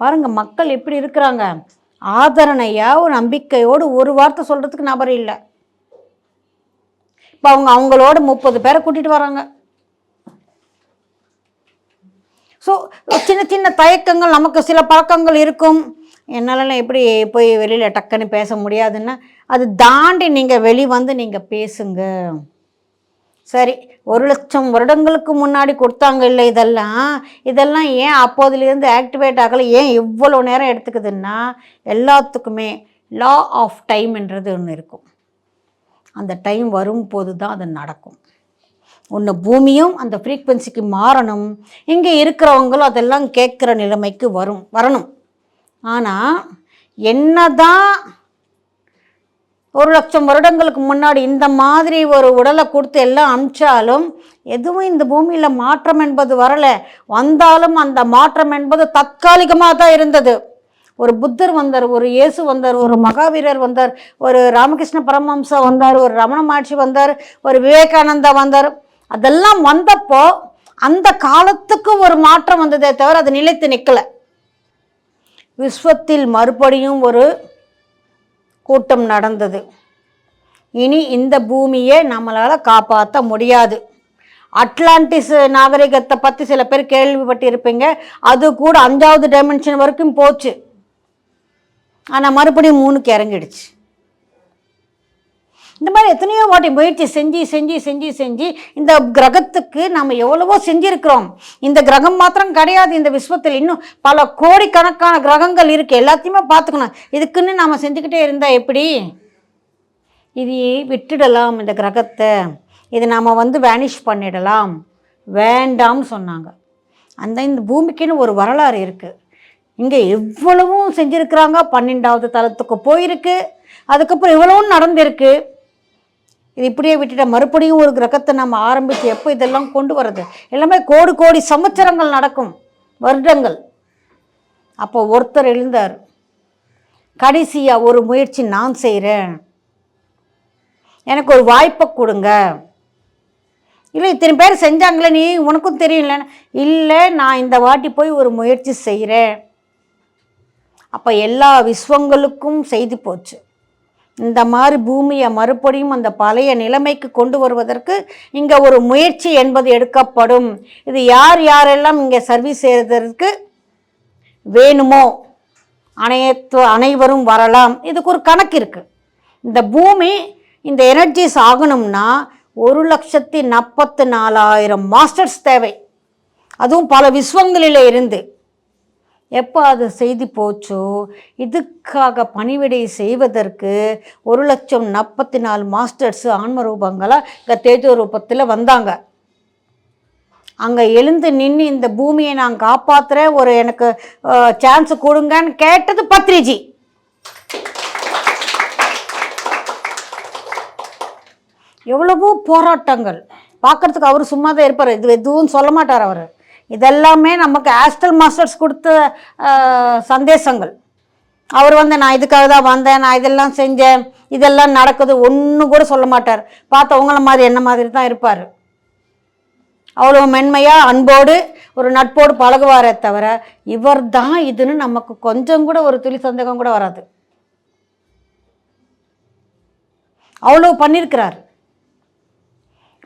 பாருங்கள் மக்கள் எப்படி இருக்கிறாங்க? ஆதரணையாக ஒரு நம்பிக்கையோடு ஒரு வார்த்தை சொல்கிறதுக்கு நபர் இல்லை. இப்போ அவங்க அவங்களோட முப்பது பேரை கூட்டிகிட்டு வராங்க. ஸோ சின்ன சின்ன தயக்கங்கள் நமக்கு சில பழக்கங்கள் இருக்கும். என்னாலலாம் எப்படி போய் வெளியில் டக்குன்னு பேச முடியாதுன்னா அது தாண்டி நீங்கள் வெளி வந்து நீங்கள் பேசுங்க. சரி ஒரு லட்சம் வருடங்களுக்கு முன்னாடி கொடுத்தாங்க இல்லை இதெல்லாம்? இதெல்லாம் ஏன் அப்போதுலேருந்து ஆக்டிவேட் ஆகலை? ஏன் இவ்வளோ நேரம் எடுத்துக்குதுன்னா எல்லாத்துக்குமே லா ஆஃப் டைம்ன்றது ஒன்று இருக்கும். அந்த டைம் வரும்போது தான் அது நடக்கும். ஒன்று பூமியும் அந்த ஃப்ரீக்வன்சிக்கு மாறணும். இங்கே இருக்கிறவங்களும் அதெல்லாம் கேட்குற நிலைமைக்கு வரும் வரணும். ஆனால் என்னதான் ஒரு லட்சம் வருடங்களுக்கு முன்னாடி இந்த மாதிரி ஒரு உடலை கொடுத்து எல்லாம் அமிச்சாலும் எதுவும் இந்த பூமியில் மாற்றம் என்பது வரலை. வந்தாலும் அந்த மாற்றம் என்பது தற்காலிகமாக தான் இருந்தது. ஒரு புத்தர் வந்தார் ஒரு இயேசு வந்தார் ஒரு மகாவீரர் வந்தார் ஒரு ராமகிருஷ்ண பரமஹம்சா வந்தார் ஒரு ரமண மகர்ஷி வந்தார் ஒரு விவேகானந்தா வந்தார். அதெல்லாம் வந்தப்போ அந்த காலத்துக்கு ஒரு மாற்றம் வந்ததே தவிர அது நிலைத்து நிற்கலை விஸ்வத்தில் மறுபடியும் ஒரு கூட்டம் நடந்தது. இனி இந்த பூமியை நம்மளால் காப்பாற்ற முடியாது. அட்லாண்டிஸ் நாகரிகத்தை பற்றி சில பேர் கேள்விப்பட்டிருப்பீங்க. அது கூட அஞ்சாவது டைமென்ஷன் வரைக்கும் போச்சு. ஆனால் மறுபடியும் மூணுக்கு இறங்கிடுச்சு. இந்த மாதிரி எத்தனையோ வாட்டி முயற்சி செஞ்சு செஞ்சு செஞ்சு செஞ்சு இந்த கிரகத்துக்கு நம்ம எவ்வளவோ செஞ்சுருக்கிறோம். இந்த கிரகம் மாத்திரம் கிடையாது இந்த விஸ்வத்தில் இன்னும் பல கோடிக்கணக்கான கிரகங்கள் இருக்குது எல்லாத்தையுமே பார்த்துக்கணும். இதுக்குன்னு நாம் செஞ்சுக்கிட்டே இருந்தால் எப்படி? இது விட்டுடலாம் இந்த கிரகத்தை. இதை நாம் வந்து வேனிஷ் பண்ணிடலாம். வேண்டாம்னு சொன்னாங்க. அந்த இந்த பூமிக்குன்னு ஒரு வரலாறு இருக்குது இங்கே எவ்வளவும் செஞ்சுருக்கிறாங்க? பன்னெண்டாவது தளத்துக்கு போயிருக்கு. அதுக்கப்புறம் இவ்வளவும் நடந்திருக்கு. இது இப்படியே விட்டுட்ட மறுபடியும் ஒரு கிரகத்தை நம்ம ஆரம்பித்து எப்போ இதெல்லாம் கொண்டு வர்றது? எல்லாமே கோடி கோடி சம்வத்சரங்கள் நடக்கும். வருடங்கள். அப்போ ஒருத்தர் எழுந்தார் கடைசியாக ஒரு முயற்சி நான் செய்கிறேன் எனக்கு ஒரு வாய்ப்பை கொடுங்க. இல்லை இத்தனை பேர் செஞ்சாங்களே நீ உனக்கும் தெரியல இல்லை நான் இந்த வாட்டி போய் ஒரு முயற்சி செய்கிறேன் அப்போ எல்லா விஸ்வங்களுக்கும் செய்தி போச்சு. இந்த மாதிரி பூமியை மறுபடியும் அந்த பழைய நிலைமைக்கு கொண்டு வருவதற்கு இங்கே ஒரு முயற்சி என்பது எடுக்கப்படும். இது யார் யாரெல்லாம் இங்கே சர்வீஸ் செய்கிறதற்கு வேணுமோ அனைத்து அனைவரும் வரலாம். இதுக்கு ஒரு கணக்கு இருக்குது இந்த பூமி இந்த எனர்ஜிஸ் ஆகணும்னா ஒரு லட்சத்தி நாற்பத்தி நாலாயிரம் மாஸ்டர்ஸ் தேவை. அதுவும் பல விஸ்வங்களில் இருந்து. எப்போ அது செய்தி போச்சோ? இதுக்காக பணிவிடை செய்வதற்கு ஒரு லட்சம் நாற்பத்தி நாலு மாஸ்டர்ஸ் ஆன்ம ரூபங்களாக இங்கே தேஜோ ரூபத்தில் வந்தாங்க. அங்கே எழுந்து நின்று இந்த பூமியை நான் காப்பாற்றுறேன் ஒரு எனக்கு சான்ஸ் கொடுங்கன்னு கேட்டது பத்ரிஜி. எவ்வளவோ போராட்டங்கள். பார்க்கறதுக்கு அவர் சும்மா தான் இருப்பார். இது எதுவும் சொல்ல மாட்டார் அவர். இதெல்லாமே நமக்கு ஆஸ்டல் மாஸ்டர்ஸ் கொடுத்த சந்தேசங்கள். அவர் வந்து நான் இதுக்காக தான் வந்தேன் நான் இதெல்லாம் செஞ்சேன் இதெல்லாம் நடக்குது ஒன்று கூட சொல்ல மாட்டார். பார்த்த உங்களை மாதிரி என்ன மாதிரி தான் இருப்பார். அவ்வளோ மென்மையாக அன்போடு ஒரு நட்போடு பழகுவாரே தவிர இவர் தான் இதுன்னு நமக்கு கொஞ்சம் கூட ஒரு துளி சந்தேகம் கூட வராது. அவ்வளோ பண்ணியிருக்கிறார்.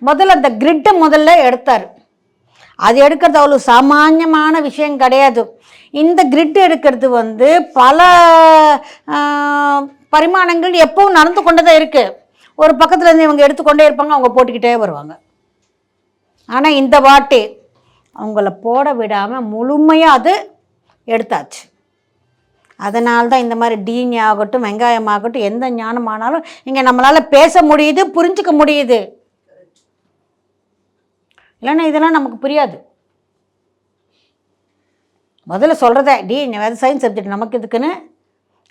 முதல்ல அந்த கிரிட்டை முதல்ல எடுத்தார். அது எடுக்கிறது அவ்வளோ சாமானியமான விஷயம் கிடையாது. இந்த கிரிட் எடுக்கிறது வந்து பல பரிமாணங்கள் எப்பவும் நடந்து கொண்டு தான் இருக்குது ஒரு பக்கத்துலேருந்து இவங்க எடுத்துக்கொண்டே இருப்பாங்க அவங்க போட்டுக்கிட்டே வருவாங்க. ஆனால் இந்த வாட்டி அவங்கள போட விடாமல் முழுமையாக அது எடுத்தாச்சு. அதனால தான் இந்த மாதிரி டீனி ஆகட்டும் வெங்காயம் ஆகட்டும் எந்த ஞானமானாலும் இங்கே நம்மளால் பேச முடியுது புரிஞ்சுக்க முடியுது. இல்லைன்னா இதெல்லாம் நமக்கு புரியாது. முதல்ல சொல்கிறதே டி வேறு சயின்ஸ் சப்ஜெக்ட் நமக்கு இதுக்குன்னு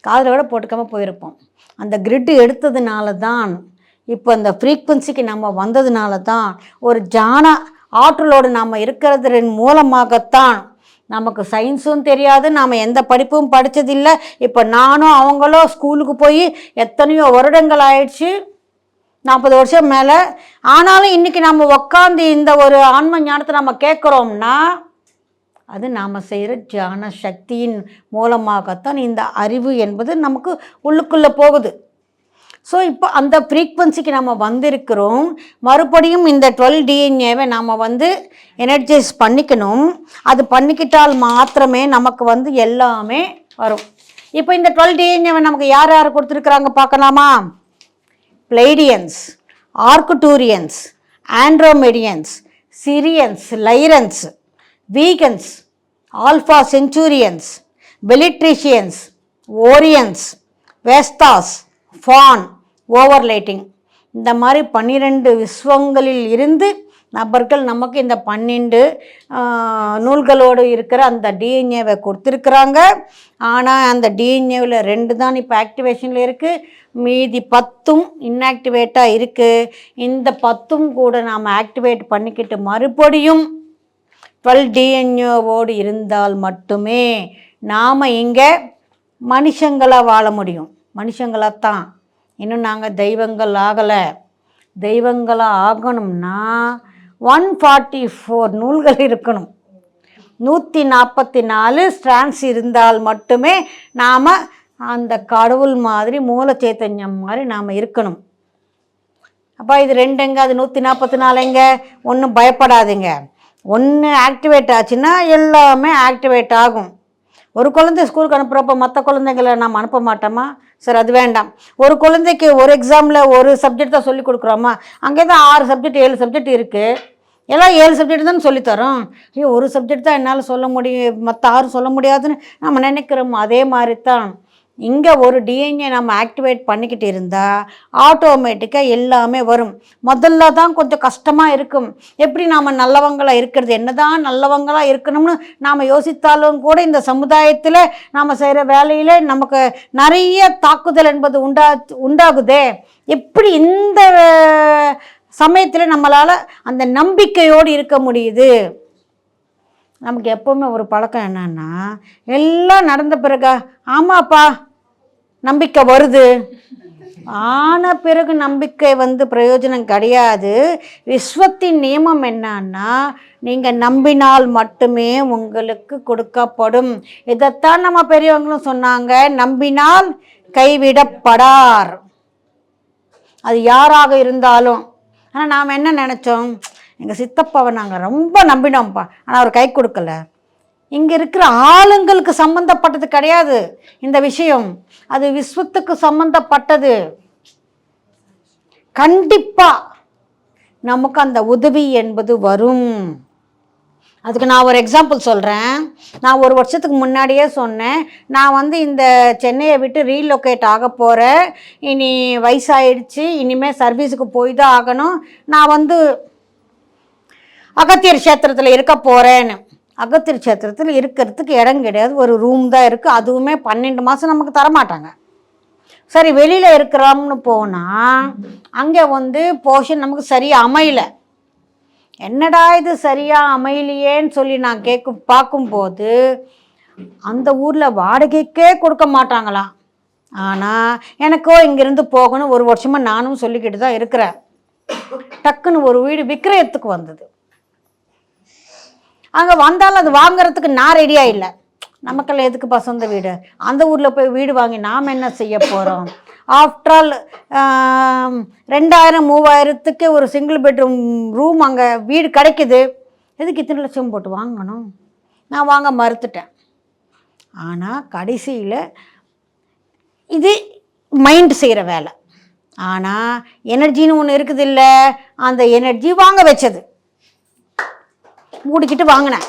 காதில் விட போட்டுக்காமல் போயிருப்போம். அந்த கிரிட்டு எடுத்ததுனால தான் இப்போ அந்த ஃப்ரீக்குவன்சிக்கு நம்ம வந்ததுனால தான் ஒரு ஜான ஆற்றலோடு நாம் இருக்கிறதன் மூலமாகத்தான் நமக்கு சயின்ஸும் தெரியாது நாம் எந்த படிப்பும் படித்ததில்லை இப்போ நானும் அவங்களும் ஸ்கூலுக்கு போய் எத்தனையோ வருடங்கள் ஆயிடுச்சு. நாற்பது வருஷம் மேலே. ஆனாலும் இன்றைக்கி நம்ம உக்காந்து இந்த ஒரு ஆன்ம ஞானத்தை நம்ம கேட்குறோம்னா அது நாம் செய்கிற ஜான சக்தியின் மூலமாகத்தான் இந்த அறிவு என்பது நமக்கு உள்ளுக்குள்ளே போகுது. ஸோ இப்போ அந்த ஃப்ரீக்வன்சிக்கு நம்ம வந்திருக்கிறோம். மறுபடியும் இந்த டுவெல் டிஎன்ஏவை நாம் வந்து எனர்ஜைஸ் பண்ணிக்கணும். அது பண்ணிக்கிட்டால் மாத்திரமே நமக்கு வந்து எல்லாமே வரும். இப்போ இந்த டுவெல் டிஎன்ஏவை நமக்கு யார் யார் கொடுத்துருக்குறாங்க பார்க்கலாமா? Pleiadians Arcturians Andromedians Sirians Lyrans Vegans Alpha Centaurians பெலிட்ரிஷியன்ஸ் Orions வேஸ்தாஸ் ஃபான் ஓவர்லைட்டிங். இந்த மாதிரி பன்னிரெண்டு விஸ்வங்களில் இருந்து நபர்கள் நமக்கு இந்த பன்னெண்டு நூல்களோடு இருக்கிற அந்த டிஎன்ஏவை கொடுத்துருக்குறாங்க. ஆனால் அந்த டிஎன்ஏவில் ரெண்டு தான் இப்போ ஆக்டிவேஷனில் இருக்குது மீதி பத்தும் இன்ஆக்டிவேட்டாக இருக்குது இந்த பத்தும் கூட நாம் ஆக்டிவேட் பண்ணிக்கிட்டு மறுபடியும் டுவெல் டிஎன்ஏவோடு இருந்தால் மட்டுமே நாம் இங்கே மனுஷங்களாக வாழ முடியும். மனுஷங்களாக தான் இன்னும் நாங்கள் தெய்வங்கள் ஆகலை. தெய்வங்களாக ஆகணும்னா ஒன் ஃபார்ட்டி ஃபோர் நூல்கள் இருக்கணும். நூற்றி நாற்பத்தி நாலு ஸ்ட்ராண்ட்ஸ் இருந்தால் மட்டுமே நாம் அந்த கடவுள் மாதிரி மூல சைத்தன்யம் மாதிரி நாம் இருக்கணும். அப்போ இது ரெண்டு எங்க? அது நூற்றி நாற்பத்தி நாலுங்க ஒன்றும் பயப்படாதுங்க. ஒன்று ஆக்டிவேட் ஆச்சுன்னா எல்லாமே ஆக்டிவேட் ஆகும். ஒரு குழந்தை ஸ்கூலுக்கு அனுப்புகிறப்ப மற்ற குழந்தைங்களை நாம் அனுப்ப மாட்டோமா? சார் அது வேண்டாம். ஒரு குழந்தைக்கு ஒரு எக்ஸாமில் ஒரு சப்ஜெக்ட் தான் சொல்லி கொடுக்குறோமா? அங்கே தான் ஆறு சப்ஜெக்ட் ஏழு சப்ஜெக்ட் இருக்குது எல்லாம் ஏழு சப்ஜெக்ட் தான் சொல்லித்தரோம். ஐயோ ஒரு சப்ஜெக்ட் தான் என்னால் சொல்ல முடியும் மற்ற ஆறு சொல்ல முடியாதுன்னு நம்ம நினைக்கிறோம்? அதே மாதிரி தான் இங்கே ஒரு டிஎன்ஏ நம்ம ஆக்டிவேட் பண்ணிக்கிட்டு இருந்தால் ஆட்டோமேட்டிக்காக எல்லாமே வரும். முதல்ல தான் கொஞ்சம் கஷ்டமாக இருக்கும். எப்படி நாம் நல்லவங்களாக இருக்கிறது? என்னதான் நல்லவங்களாக இருக்கணும்னு நாம் யோசித்தாலும் கூட இந்த சமுதாயத்தில் நாம் செய்கிற வேலையில் நமக்கு நிறைய தாக்குதல் என்பது உண்டா உண்டாகுதே. எப்படி இந்த சமயத்தில் நம்மளால் அந்த நம்பிக்கையோடு இருக்க முடியுது? நமக்கு எப்போவுமே ஒரு பழக்கம் என்னன்னா எல்லாம் நடந்த பிறகா ஆமாப்பா நம்பிக்கை வருது. ஆன பிறகு நம்பிக்கை வந்து பிரயோஜனம் கிடையாது. விஸ்வத்தின் நியமம் என்னன்னா நீங்கள் நம்பினால் மட்டுமே உங்களுக்கு கொடுக்கப்படும். இதைத்தான் நம்ம பெரியவங்களும் சொன்னாங்க. நம்பினால் கைவிடப்படார். அது யாராக இருந்தாலும். ஆனால் நாம் என்ன நினச்சோம்? எங்கள் சித்தப்பாவை நாங்கள் ரொம்ப நம்பினோம்ப்பா. ஆனால் அவர் கை கொடுக்கல. இங்கே இருக்கிற ஆளுங்களுக்கு சம்மந்தப்பட்டது கிடையாது இந்த விஷயம். அது விஸ்வத்துக்கு சம்மந்தப்பட்டது கண்டிப்பாக நமக்கு அந்த உதவி என்பது வரும். அதுக்கு நான் ஒரு எக்ஸாம்பிள் சொல்கிறேன் நான் ஒரு வருஷத்துக்கு முன்னாடியே சொன்னேன். நான் வந்து இந்த சென்னையை விட்டு ரீலொகேட் ஆக போகிறேன் இனி வயசாயிடுச்சு. இனிமேல் சர்வீஸுக்கு போய் தான் ஆகணும். நான் வந்து அகத்தியர் கஷேத்திரத்தில் இருக்க போகிறேன்னு அகத்திரி சேத்திரத்தில் இருக்கிறதுக்கு இடம் கிடையாது. ஒரு ரூம் தான் இருக்குது அதுவுமே பன்னெண்டு மாதம் நமக்கு தரமாட்டாங்க. சரி வெளியில் இருக்கிறோம்னு போனால் அங்கே வந்து போர்ஷன் நமக்கு சரியாக அமையல. என்னடா இது சரியாக அமையலையேன்னு சொல்லி நான் கேட்கும் பார்க்கும்போது அந்த ஊரில் வாடகைக்கே கொடுக்க மாட்டாங்களாம் ஆனால் எனக்கோ இங்கேருந்து போகணும். ஒரு வருஷமாக நானும் சொல்லிக்கிட்டு தான் இருக்கிறேன். டக்குன்னு ஒரு வீடு விக்கிரயத்துக்கு வந்தது. அங்கே வந்தாலும் அது வாங்குறதுக்கு நான் ரெடியாக இல்லை. நமக்கெல்லாம் எதுக்கு பசந்த வீடு? அந்த ஊரில் போய் வீடு வாங்கி நாம் என்ன செய்ய போகிறோம் ஆஃப்டர் ஆல் ரெண்டாயிரம் மூவாயிரத்துக்கு ஒரு சிங்கிள் பெட்ரூம் ரூம் அங்கே வீடு கிடைக்குது. எதுக்கு இத்தனை லட்சம் போட்டு வாங்கணும்? நான் வாங்க மறுத்துட்டேன். ஆனால் கடைசியில் இது மைண்ட் செய்கிற வேலை. ஆனால் எனர்ஜின்னு ஒன்று இருக்குது இல்லை அந்த எனர்ஜி வாங்க வச்சது. மூடிக்கிட்டு வாங்கினேன்.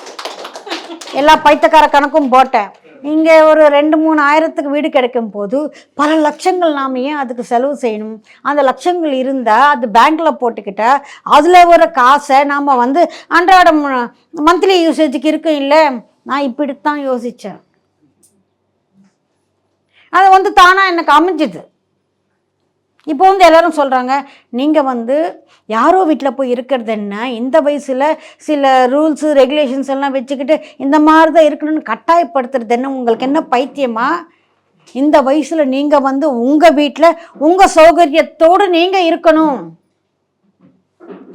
எல்லா பைத்தக்கார கணக்கும் போட்டேன். இங்கே ஒரு ரெண்டு மூணு ஆயிரத்துக்கு வீடு கிடைக்கும் போது பல லட்சங்கள் நாம் ஏன் அதுக்கு செலவு செய்யணும்? அந்த லட்சங்கள் இருந்தால் அது பேங்க்கில் போட்டுக்கிட்டால் அதில் வர காசை நாம் வந்து அன்றாட மந்த்லி யூசேஜுக்கு இருக்கும் இல்லை? நான் இப்படித்தான் யோசித்தேன் அது வந்து தானாக எனக்கு அமைஞ்சுது. இப்போ வந்து எல்லோரும் சொல்கிறாங்க நீங்கள் வந்து யாரோ வீட்டில் போய் இருக்கிறது என்ன? இந்த வயசில் சில ரூல்ஸு ரெகுலேஷன்ஸ் எல்லாம் வச்சுக்கிட்டு இந்த மாதிரி தான் இருக்கணும்னு கட்டாயப்படுத்துறது என்ன? உங்களுக்கு என்ன பைத்தியமா? இந்த வயசில் நீங்கள் வந்து உங்கள் வீட்டில் உங்கள் சௌகரியத்தோடு நீங்கள் இருக்கணும்.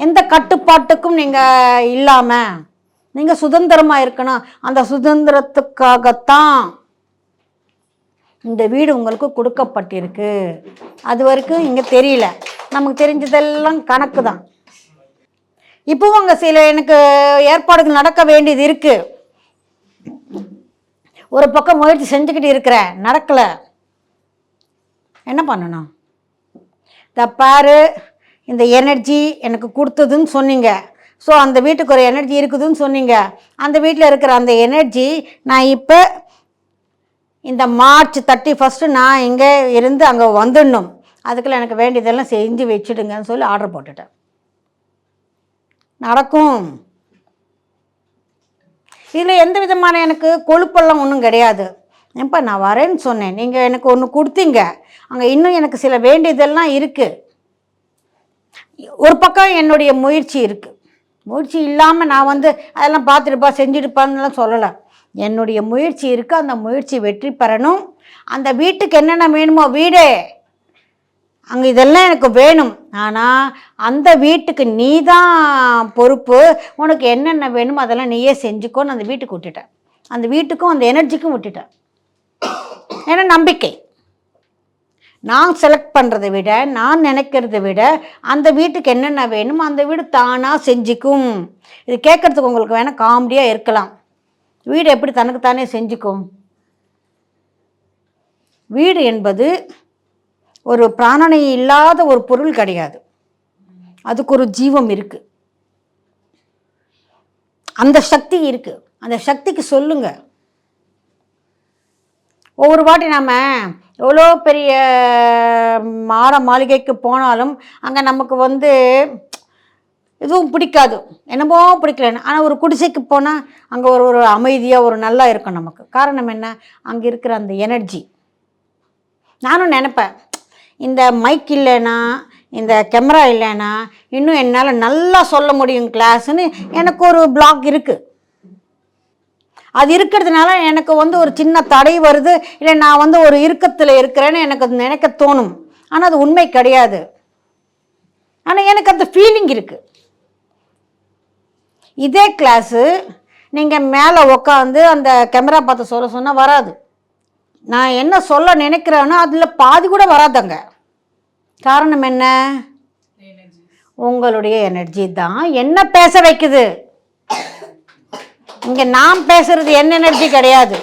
எந்த கட்டுப்பாட்டுக்கும் நீங்கள் இல்லாமல் நீங்கள் சுதந்திரமாக இருக்கணும். அந்த சுதந்திரத்துக்காகத்தான் இந்த வீடு உங்களுக்கு கொடுக்கப்பட்டிருக்கு. அது வரைக்கும் இங்கே தெரியல. நமக்கு தெரிஞ்சதெல்லாம் கணக்கு தான். இப்போவும் அங்கே சில எனக்கு ஏற்பாடுகள் நடக்க வேண்டியது இருக்குது ஒரு பக்கம் முயற்சி செஞ்சுக்கிட்டு இருக்கிறேன் நடக்கலை. என்ன பண்ணணும்? இந்த பாரு. இந்த எனர்ஜி எனக்கு கொடுத்ததுன்னு சொன்னீங்க. ஸோ அந்த வீட்டுக்கு ஒரு எனர்ஜி இருக்குதுன்னு சொன்னீங்க. அந்த வீட்டில் இருக்கிற அந்த எனர்ஜி நான் இப்போ இந்த மார்ச் தேர்ட்டி ஃபஸ்ட்டு நான் இங்கே இருந்து அங்கே வந்துடணும். அதுக்குள்ள எனக்கு வேண்டியதெல்லாம் செஞ்சு வச்சுடுங்கன்னு சொல்லி ஆர்டர் போட்டுட்டேன். நடக்கும். இதில் எந்த விதமான எனக்கு கொழுப்பெல்லாம் ஒன்றும் கிடையாது. ஏப்பா நான் வரேன்னு சொன்னேன். நீங்கள் எனக்கு ஒன்று கொடுத்தீங்க. அங்கே இன்னும் எனக்கு சில வேண்டியதெல்லாம் இருக்குது ஒரு பக்கம் என்னுடைய முயற்சி இருக்குது முயற்சி இல்லாமல் நான் வந்து அதெல்லாம் பார்த்துட்டுப்பா செஞ்சுட்டுப்பான்னுலாம் சொல்லலை. என்னுடைய முயற்சி இருக்குது அந்த முயற்சி வெற்றி பெறணும். அந்த வீட்டுக்கு என்னென்ன வேணுமோ வீடே. அங்கே இதெல்லாம் எனக்கு வேணும். ஆனால் அந்த வீட்டுக்கு நீ தான் பொறுப்பு. உனக்கு என்னென்ன வேணுமோ அதெல்லாம் நீயே செஞ்சுக்கோன்னு அந்த வீட்டுக்கு விட்டுட்டேன் அந்த வீட்டுக்கும் அந்த எனர்ஜிக்கும் விட்டுட்டேன் ஏன்னா நம்பிக்கை. நான் செலக்ட் பண்ணுறதை விட நான் நினைக்கிறத விட அந்த வீட்டுக்கு என்னென்ன வேணுமோ அந்த வீடு தானாக செஞ்சுக்கும். இது கேட்குறதுக்கு உங்களுக்கு வேணால் காமெடியாக இருக்கலாம். வீடு எப்படி தனக்குத்தானே செஞ்சுக்கும்? வீடு என்பது ஒரு பிராணனை இல்லாத ஒரு பொருள் கிடையாது. அதுக்கு ஒரு ஜீவம் இருக்குது அந்த சக்தி இருக்குது அந்த சக்திக்கு சொல்லுங்க. ஒவ்வொரு வாட்டி நாம் எவ்வளோ பெரிய மாட மாளிகைக்கு போனாலும் அங்கே நமக்கு வந்து எதுவும் பிடிக்காது. என்னமோ பிடிக்கலன்னு. ஆனால் ஒரு குடிசைக்கு போனால் அங்கே ஒரு ஒரு அமைதியாக ஒரு நல்லா இருக்கும் நமக்கு. காரணம் என்ன? அங்கே இருக்கிற அந்த எனர்ஜி நானும் நினப்பேன் இந்த மைக் இல்லைன்னா இந்த கேமரா இல்லைன்னா இன்னும் என்னால் நல்லா சொல்ல முடியும் கிளாஸ்ன்னு எனக்கு ஒரு பிளாக் இருக்குது அது இருக்கிறதுனால எனக்கு வந்து ஒரு சின்ன தடை வருது. இல்லை நான் வந்து ஒரு இறுக்கத்தில் இருக்கிறேன்னு எனக்கு அது நினைக்க தோணும். ஆனால் அது உண்மை கிடையாது. ஆனால் அந்த ஃபீலிங் இருக்குது இதே கிளாஸு நீங்கள் மேலே உட்காந்து அந்த கேமரா பார்த்து சொல்ல சொன்னால் வராது. நான் என்ன சொல்ல நினைக்கிறேனோ அதில் பாதி கூட வராதங்க. காரணம் என்ன? உங்களுடைய எனர்ஜி தான் என்ன பேச வைக்குது? இங்கே நான் பேசுறது என்ன எனர்ஜி கிடையாது.